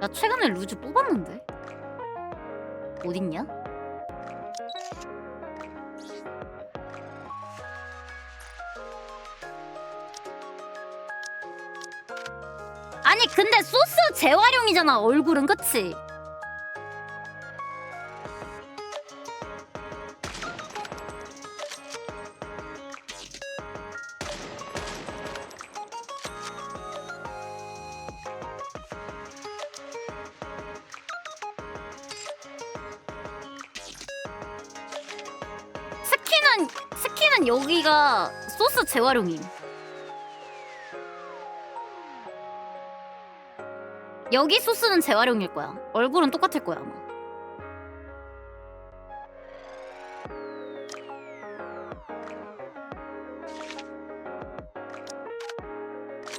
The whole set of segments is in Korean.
나 최근에 루즈 뽑았는데 어딨냐? 아니 근데 소스 재활용이잖아 얼굴은 그치? 재활용임. 여기 소스는 재활용일 거야. 얼굴은 똑같을 거야 아마.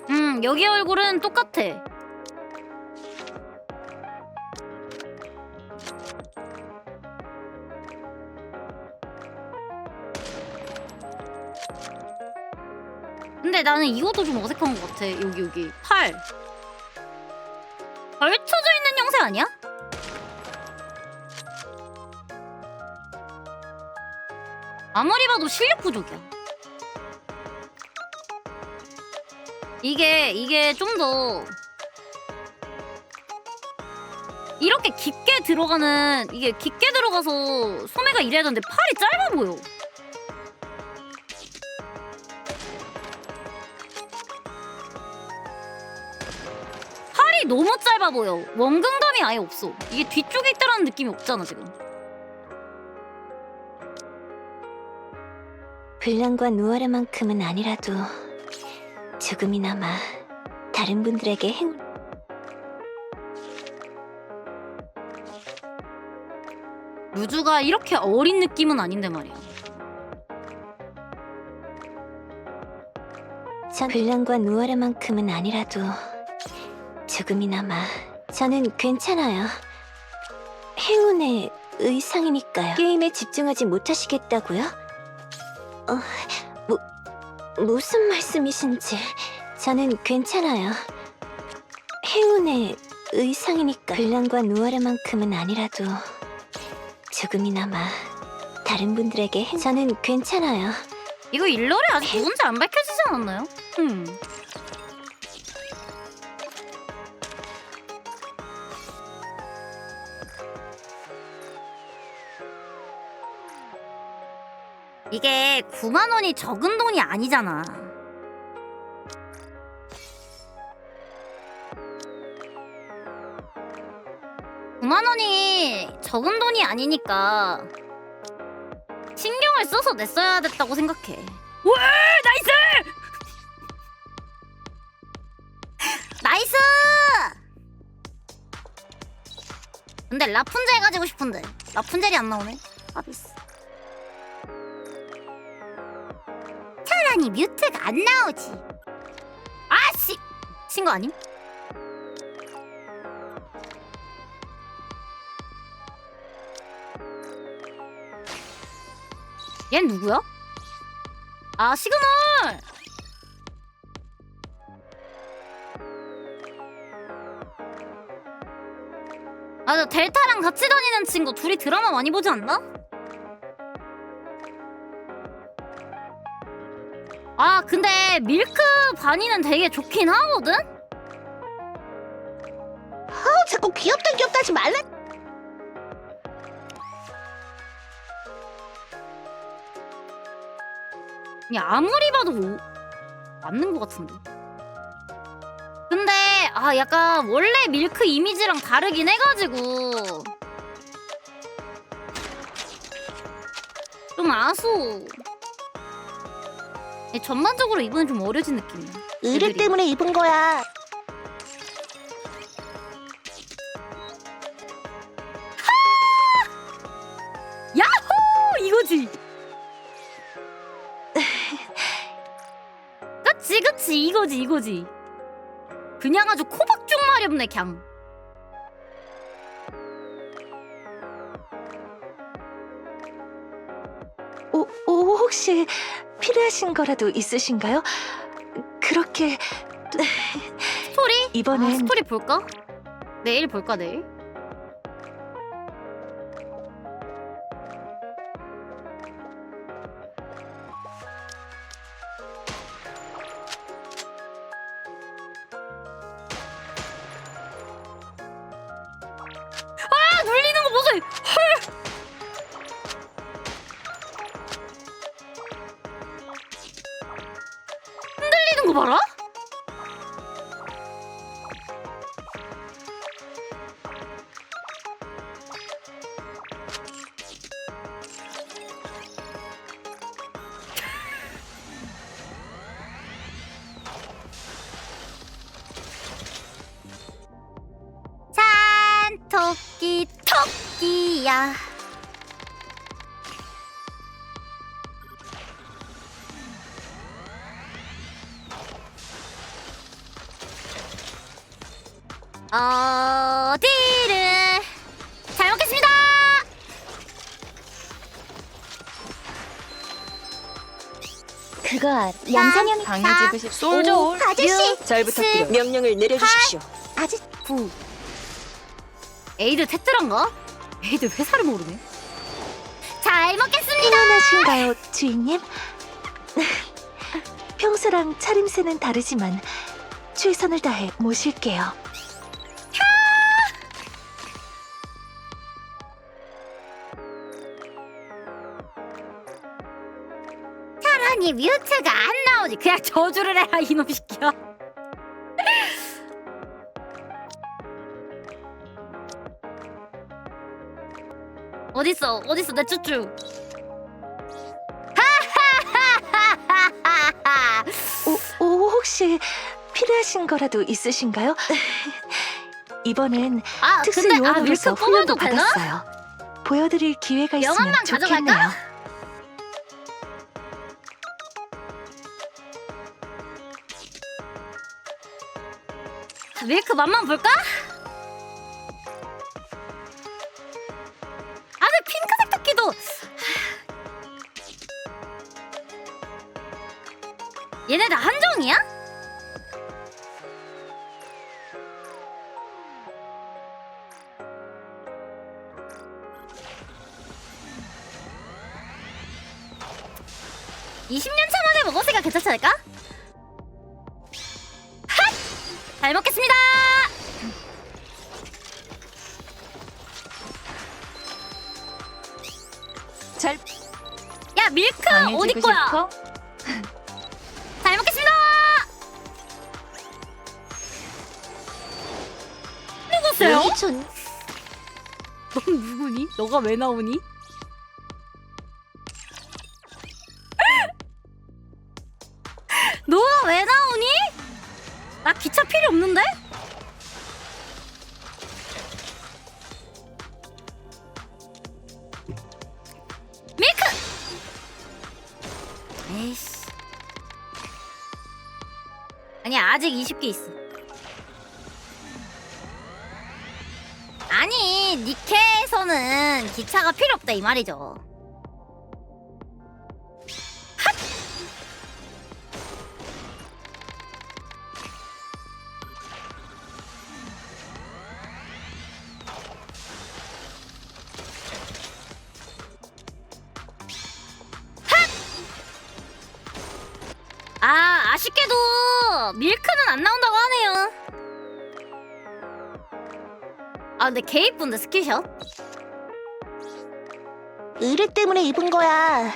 음 여기 얼굴은 똑같아. 나는 이것도 좀 어색한 것 같아. 여기 여기 팔. 걸쳐져 있는 형태 아니야? 아무리 봐도 실력 부족이야. 이게 이게 좀 더 이렇게 깊게 들어가는 이게 깊게 들어가서 소매가 이래야 되는데 팔이 짧아 보여. 팔이 너무 짧아 보여. 원근감이 아예 없어. 이게 뒤쪽에 있다라는 느낌이 없잖아 지금. 블랑과 누아르만큼은 아니라도 조금이나마 다른 분들에게 행... 루즈가 이렇게 어린 느낌은 아닌데 말이야. 전 블랑과 누아르만큼은 아니라도 조금이나마 저는 괜찮아요. 행운의 의상이니까요. 게임에 집중하지 못하시겠다고요? 어, 뭐, 무슨 말씀이신지 저는 괜찮아요. 행운의 의상이니까 블랑과 누아르만큼은 아니라도 조금이나마 다른 분들에게 행... 저는 괜찮아요. 이거 일러리 아직 누군지 안 밝혀지지 않았나요? 음. 이게 9만 원이 적은 돈이 아니잖아. 구만 원이 적은 돈이 아니니까 신경을 써서 냈어야 됐다고 생각해. 와 나이스! 나이스! 근데 라푼젤 가지고 싶은데 라푼젤이 안 나오네. 아비스. 차라니 뮤트가 안 나오지. 아씨! 친거 아님? 얜 누구야? 아 시그널! 아, 저 델타랑 같이 다니는 친구 둘이 드라마 많이 보지 않나? 근데 밀크 바니는 되게 좋긴 하거든? 어, 자꾸 귀엽다 귀엽다 하지 말라. 그냥 아무리 봐도 오- 맞는 것 같은데. 근데 아 약간 원래 밀크 이미지랑 다르긴 해가지고 좀 아쉬워. 예, 전반적으로 이번엔 좀 어려진 느낌이야. 의뢰 애들이. 때문에 입은 거야. 야호 이거지. 그치 그치 이거지 이거지. 그냥 아주 코박죽 마렵네 걍. 오, 오, 혹시 필요하신 거라도 있으신가요? 그렇게 스토리? 아, 이번엔 스토리 볼까? 내일 볼까 내일? 아 눌리는 거 보세요. 헐. 거 봐라. 강해지고 싶. 솔저 오, 올. 아저씨 잘 부탁드려. 명령을 내려주십시오. 아직 구 에이드 테트란가? 에이드 회사를 모르네 잘 먹겠습니다 피곤하신가요, 주인님? 평소랑 차림새는 다르지만 최선을 다해 모실게요. 아니 뮤트가 안 나오지 그냥 저주를 해라 이놈 시끼야 어딨어 어딨어 내 쭈쭈 하하하하하하 오, 오, 혹시 필요하신 거라도 있으신가요? 이번엔 아 특수 근데 아 요원으로서 훈련도 뽑아도 되나? 받았어요. 보여드릴 기회가 있으면 명함만 가져갈까? 좋겠네요. 밀크 맛만 볼까? 아, 근데 핑크색 토끼도 얘네 다 누구세요? 전 넌 누구니? 너가 왜 나오니? 너가 왜 나오니? 나 기차 필요 없는데? 밀크! 에이씨. 아니 아직 20개 있어. 니케에서는 기차가 필요 없다 이 말이죠. 아 아쉽게도 밀크는 안 나온다고 하네요. 아 근데 개 이쁜데 스키샷? 의뢰 때문에 입은 거야.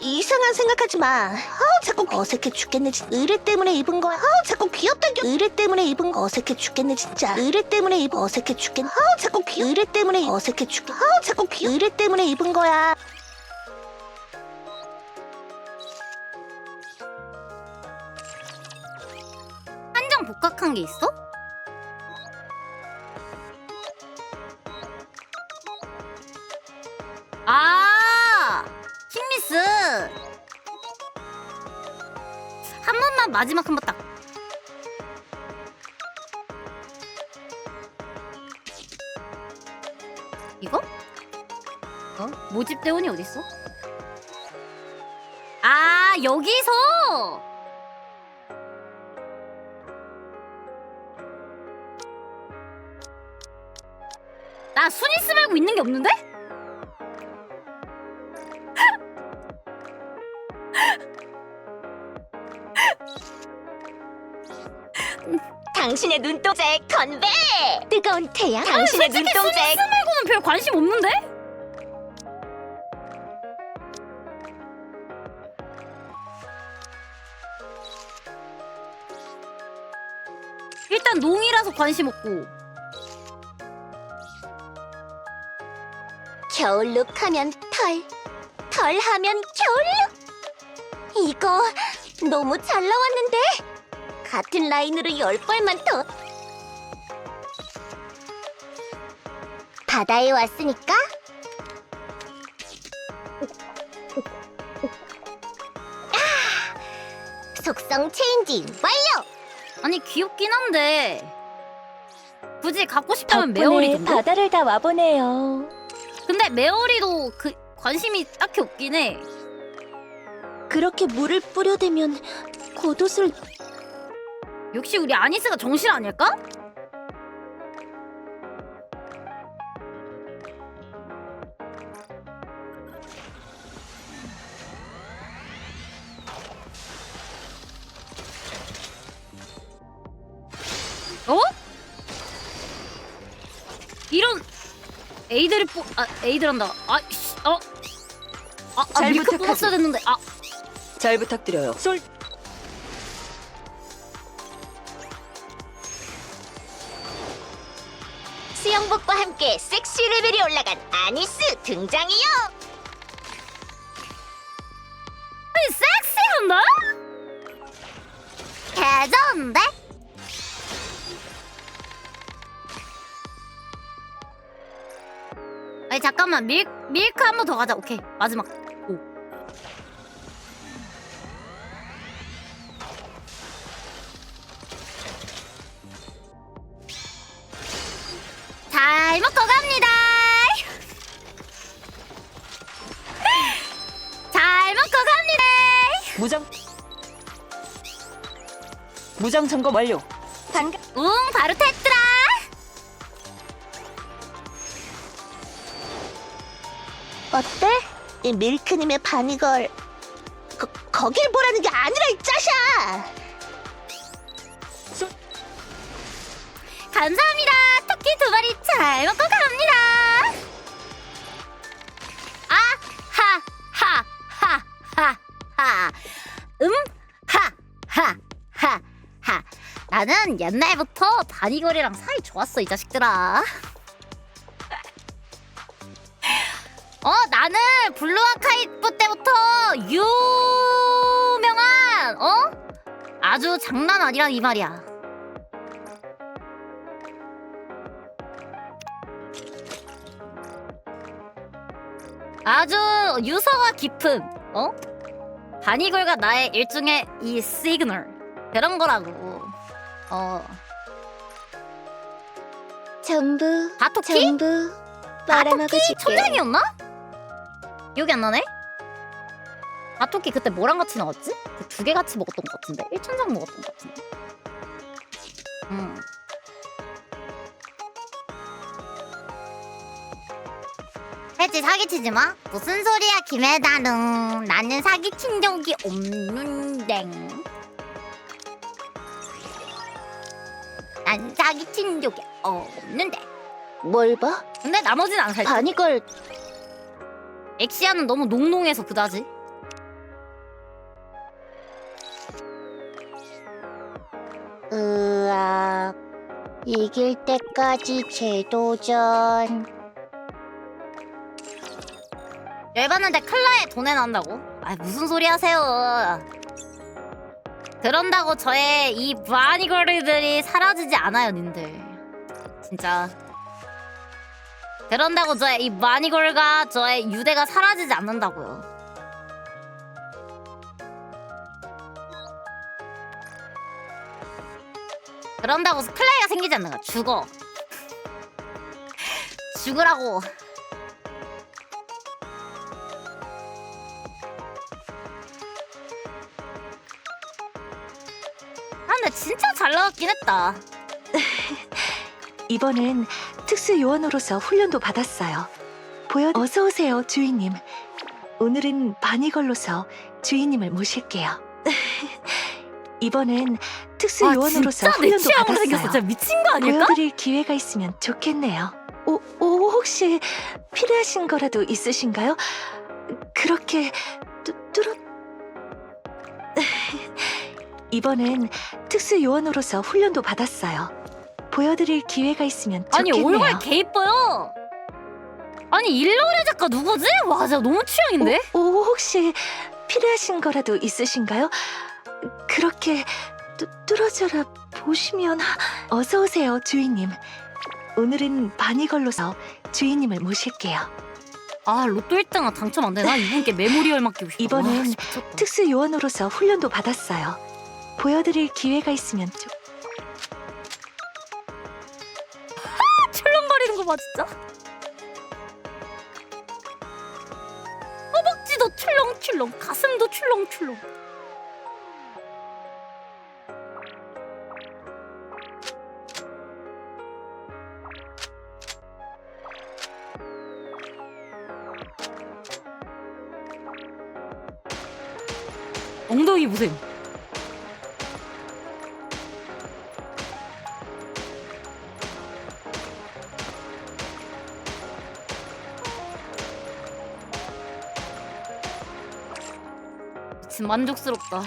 이상한 생각하지 마. 아, 자꾸 어색해 죽겠네. 진 의뢰 때문에 입은 거야. 아, 자꾸 귀엽다. 겨. 의뢰 때문에 입은 거 어색해 죽겠네 진짜. 의뢰 때문에 입 어색해 죽겠네. 아, 자꾸 귀. 의뢰 때문에 어색해 죽겠. 아, 자꾸 귀. 의뢰 때문에 입은 거야. 한정 복각한 게 있어? 마지막 한 번 딱. 이거? 어? 모집 대원이 어딨어? 아 여기서 아 수니스 말고 있는 게 없는데? 당신의 눈동자에 건배! 뜨거운 태양. 당신의 솔직히 눈동자에 수니스 말고는 별 관심 없는데? 일단 농이라서 관심 없고 겨울룩 하면 털, 털 하면 겨울룩. 이거 너무 잘 나왔는데? 같은 라인으로 열 벌만 더. 바다에 왔으니까 아, 속성 체인지 완료. 아니 귀엽긴 한데 굳이 갖고 싶다면 덕분에 메어리 정도? 바다를 다 와보네요. 근데 메어리도 그 관심이 딱히 없긴 해 그렇게 물을 뿌려대면 겉옷을 역시 우리 아니스가 정실 아닐까? 어? 이런 에이드를 뽑.. 아 에이드란다 아 씨, 어? 아, 아 잘 밀크. 뽑았어야 됐는데 아 잘 부탁드려요. 솔 수영복과 함께 섹시 레벨이 올라간 아니스 등장이요. 섹시한다? 개좋은데? 아니 잠깐만 밀 밀크 한 번 더 가자. 오케이 마지막. 무장 점검 완료. 방금 응 바로 됐더라. 어때? 이 밀크님의 바니걸 거, 거길 보라는 게 아니라 이 짜샤 감사합니다. 토끼 두 마리 잘 먹고 갑니다. 아, 하, 하, 하, 하, 하. 음, 나는 옛날부터 바니걸이랑 사이 좋았어, 이 자식들아. 어, 나는 블루 아카이브 때부터 유명한, 어? 아주 장난 아니란 이 말이야. 아주 유서가 깊은 어 바니걸과 나의 일종의 이 시그널 그런 거라고 어. 전부 바토키? 전부 바토키? 말아먹어줄게. 천장이었나? 기억이 안 나네. 바토키 그때 뭐랑 같이 나왔지? 그 두 개 같이 먹었던 것 같은데. 일천장 먹었던 것 같은데. 음. 해지 사기치지 마. 무슨 소리야, 김혜다는. 나는 사기친 적이 없는데. 난 사기친 적이 없는데. 뭘 봐? 근데 나머지는 안 살지. 바니걸 엑시아는 너무 농농해서 그다지. 으악 이길 때까지 재도전 열받는데 클라에 돈에 난다고? 아 무슨 소리 하세요. 그런다고 저의 이 바니거리들이 사라지지 않아요, 님들. 진짜. 그런다고 저의 이 바니걸과 저의 유대가 사라지지 않는다고요. 그런다고 클라이가 생기지 않는 거야. 죽어. 죽으라고. 아 근데 진짜 잘 나왔긴 했다. 이번엔 특수 요원으로서 훈련도 받았어요. 보여 어서 오세요, 주인님. 오늘은 바니걸로서 주인님을 모실게요. 이번엔 특수 아 요원으로서 진짜 내 훈련도 취향으로 받았어요. 생겼어. 진짜 미친 거 아닐까? 보여드릴 기회가 있으면 좋겠네요. 오, 오 혹시 필요하신 거라도 있으신가요? 그렇게 뚜, 뚜렷 이번엔 특수 요원으로서 훈련도 받았어요. 보여드릴 기회가 있으면 아니 좋겠네요. 올갈 개 이뻐요. 아니 일러리 작가 누구지? 와 진짜 너무 취향인데? 오, 오, 혹시 필요하신 거라도 있으신가요? 그렇게 뚜, 뚫어져라 보시면 어서 오세요 주인님. 오늘은 바니걸로서 주인님을 모실게요. 아 로또 1등 당첨 안 되나? 이분께 메모리얼 맡기고 싶어. 이번엔 와, 미쳤다. 특수 요원으로서 훈련도 받았어요. 보여드릴 기회가 있으면 좀 출렁거리는 거 봐 진짜. 허벅지도 출렁출렁, 가슴도 출렁출렁. 만족스럽다.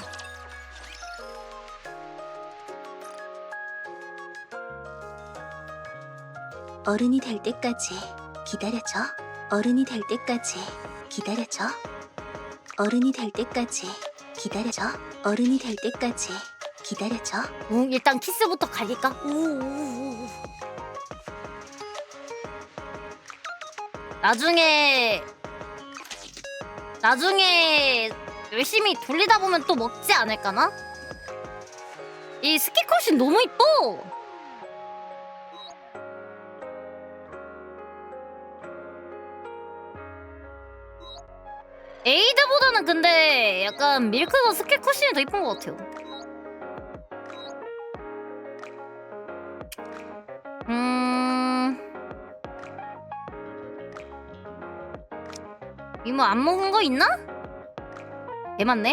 어른이 될 때까지 기다려줘. 어른이 될 때까지 기다려줘. 어른이 될 때까지 기다려줘. 어른이 될 때까지 기다려줘. 우, 일단 키스부터? 우, 우, 우, 우. 나중에 나중에 열심히 돌리다 보면 또 먹지 않을까나? 이 스키컷이 너무 이뻐. 에이드보다는 근데 약간 밀크가 스키컷이 더 이쁜 것 같아요. 음. 이모 안 먹은 거 있나? 개 많네.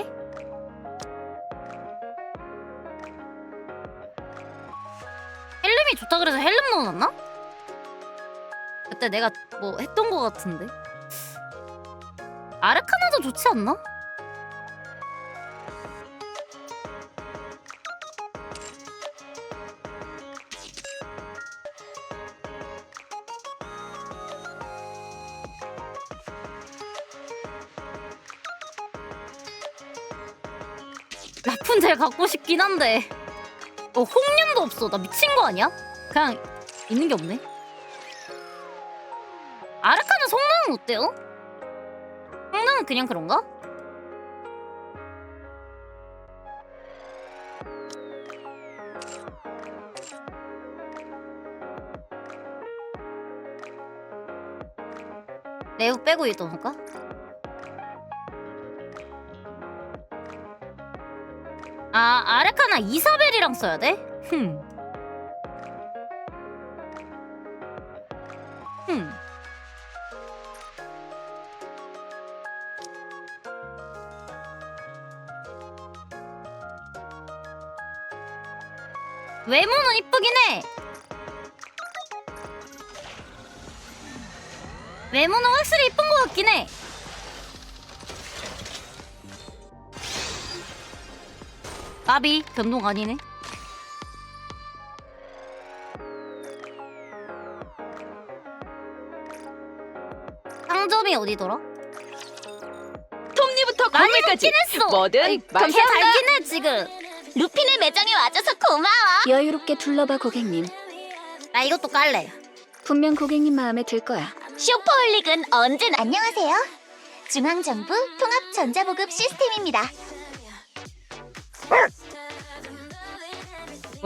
헬름이 좋다 그래서 헬름 넣어놨나? 그때 내가 뭐 했던 거 같은데. 아르카나도 좋지 않나? 갖고 싶긴 한데 어 홍련도 없어 나 미친 거 아니야? 그냥 있는 게 없네 아르카나 성능은 어때요? 성능은 그냥 그런가? 레오 빼고 볼 아 아르카나 이사벨이랑 써야 돼? 흠. 흠. 외모는 이쁘긴 해. 외모는 확실히 이쁜 것 같긴 해. 까비 변동 아니네. 상점이 어디더라? 톱니부터 많이 먹긴 했어. 뭐든 말씀하세요. 달긴 해 지금. 루피네 매장에 와줘서 고마워. 여유롭게 둘러봐 고객님. 나 이것도 깔래. 분명 고객님 마음에 들 거야. 슈퍼홀릭은 언제나 안녕하세요. 중앙정부 통합 전자보급 시스템입니다.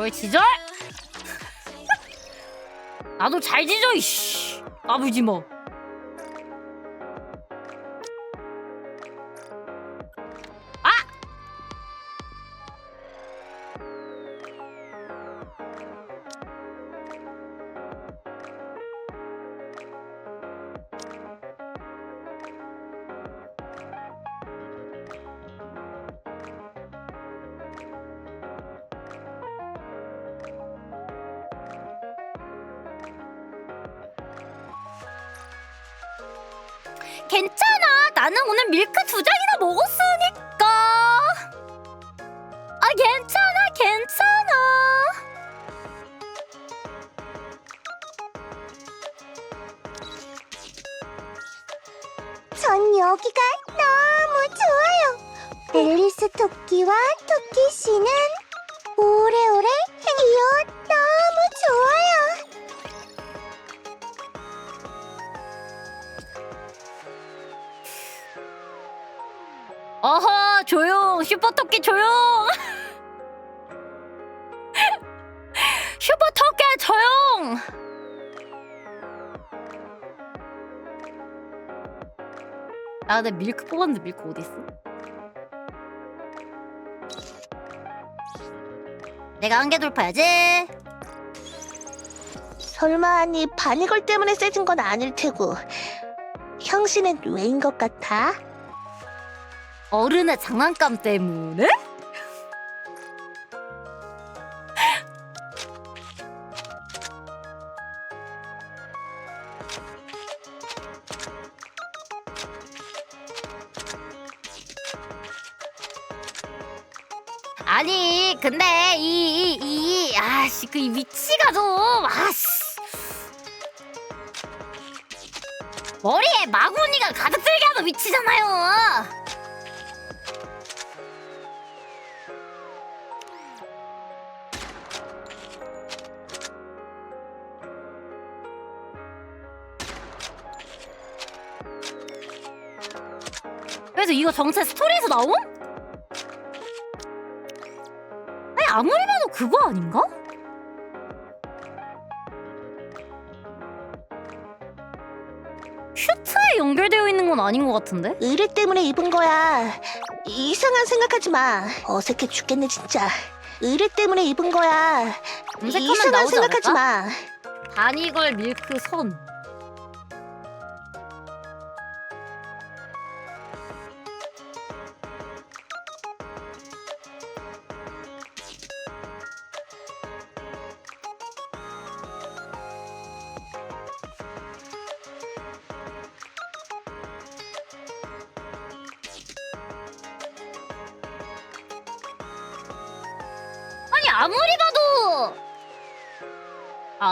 뭘 지절? 나도 잘 지져 이씨. 까불지 뭐. 여기가 너무 좋아요. 앨리스 토끼와 토끼 씨는 오래오래 행이요. 너무 좋아요. 어허, 조용. 슈퍼토끼 조용. 아, 내 밀크 뽑았는데 밀크 어디 있어? 내가 한개 돌파야지. 설마 네 바니걸 때문에 세진 건 아닐 테고. 형씨는 왜인 것 같아? 어른의 장난감 때문에? 아니 근데 이이이 아씨 그이 위치가 좀 아씨 머리에 마구니가 가득 들게 하는 위치잖아요. 그래서 이거 정체 스토리에서 나온? 그거 아닌가? 슈트에 연결되어 있는 건 아닌 것 같은데? 의뢰 때문에 입은 거야. 이상한 생각하지 마. 어색해 죽겠네 진짜. 의뢰 때문에 입은 거야. 검색하면 이상한 나오지 생각하지 않을까? 마. 바니걸 밀크 선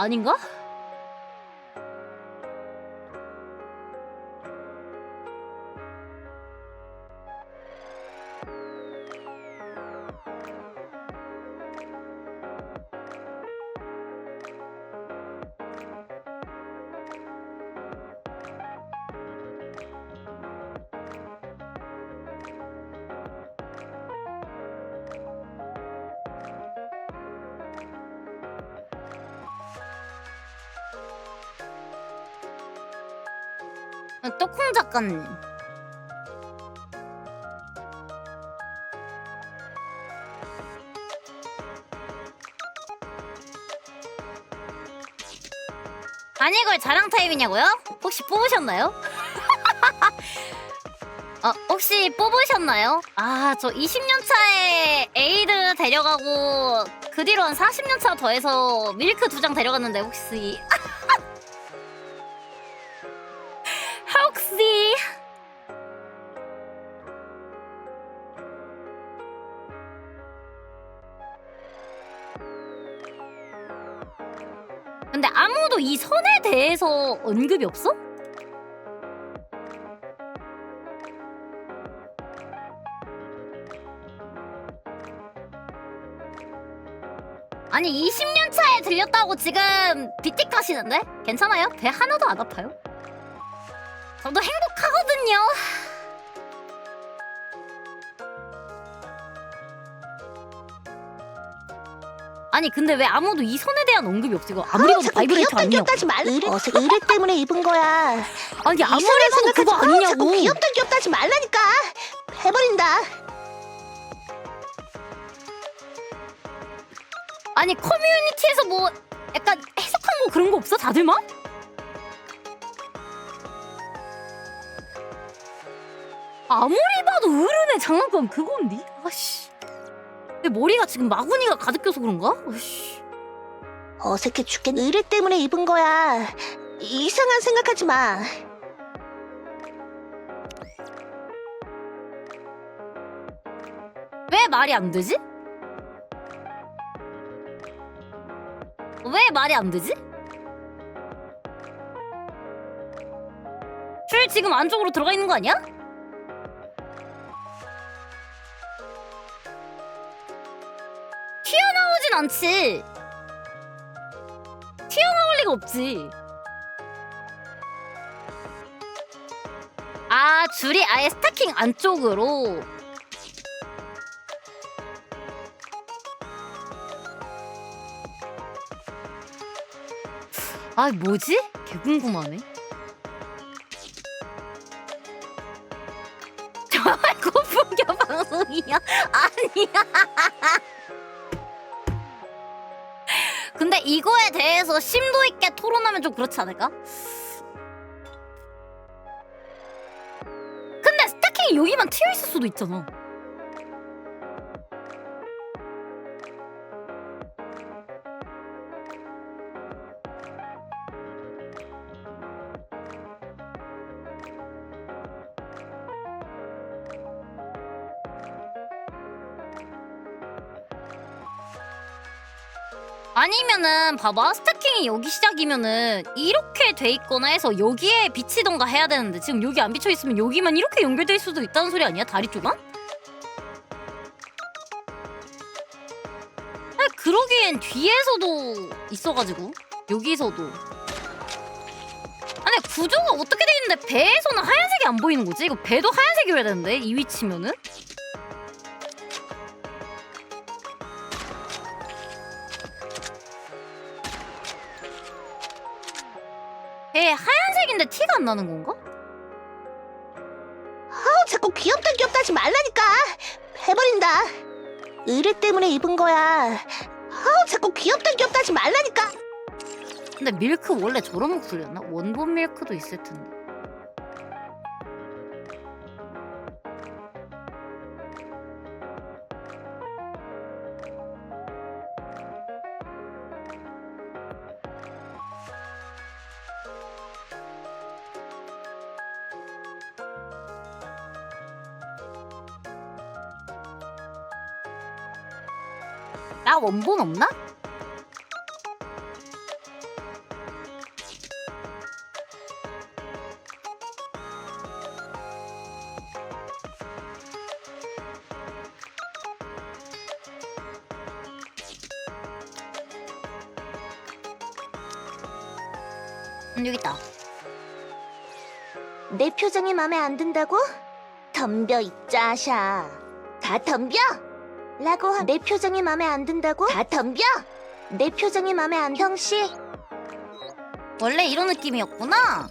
아닌가? 떡콩 작가님 아니 이걸 자랑 타임이냐고요? 혹시 뽑으셨나요? 어, 혹시 뽑으셨나요? 아, 저 20년 차에 에이드 데려가고 그 뒤로 한 40년 차 더해서 밀크 두 장 데려갔는데 혹시 근데 아무도 이 선에 대해서 언급이 없어? 아니 20년 차에 들렸다고 지금 비틱하시는데? 괜찮아요? 배 하나도 안 아파요? 저도 행복하거든요. 아니 근데 왜 아무도 이 선에 대한 언급이 없지? 이거 아무리 봐도 바이브레이터 아니냐고. 귀엽다지 말라. 의뢰, 어색, 의뢰 때문에 입은 거야. 아니 아무리 이상한 봐도 그거 생각하지 마. 자꾸 아니냐고. 귀엽다 귀엽다지 말라니까. 해버린다. 아니 커뮤니티에서 뭐 약간 해석한 거 그런 거 없어? 다들 막? 아무리 봐도 어른의 장난감 그건디? 아씨. 왜 머리가 지금 마구니가 가득 껴서 그런가? 으씨. 어색해 죽겠네 의뢰 때문에 입은 거야. 이상한 생각하지 마. 왜 말이 안 되지? 왜 말이 안 되지? 줄 지금 안쪽으로 들어가 있는 거 아니야? 않지. 튀어나올 리가 없지. 아, 줄이 아예 스타킹 안쪽으로. 아, 뭐지? 개 궁금하네. 정말 고품격 방송이야? 아니야. 근데 이거에 대해서 심도 있게 토론하면 좀 그렇지 않을까? 근데 스타킹이 여기만 튀어 있을 수도 있잖아. 아니면은 봐봐 스타킹이 여기 시작이면은 이렇게 돼 있거나 해서 여기에 비치던가 해야 되는데 지금 여기 안 비쳐 있으면 여기만 이렇게 연결될 수도 있다는 소리 아니야 다리 쪽만? 아니 그러기엔 뒤에서도 있어가지고 여기서도 아니 구조가 어떻게 돼 있는데 배에서는 하얀색이 안 보이는 거지? 이거 배도 하얀색이어야 되는데 이 위치면은? 티가 안 나는 건가? 어, 자꾸 귀엽다 귀엽다 하지 말라니까. 해버린다. 의뢰 때문에 입은 거야. 어, 자꾸 귀엽다 귀엽다 하지 말라니까. 근데 밀크 원래 저런 목소리였나? 원본 밀크도 있을 텐데. 나 원본 없나? 음, 여기 있다. 내 표정이 마음에 안 든다고? 덤벼 이 짜샤. 다 덤벼. 라고 하... 내 표정이 마음에 안 든다고? 다 덤벼. 내 표정이 마음에 안 형씨 원래 이런 느낌이었구나.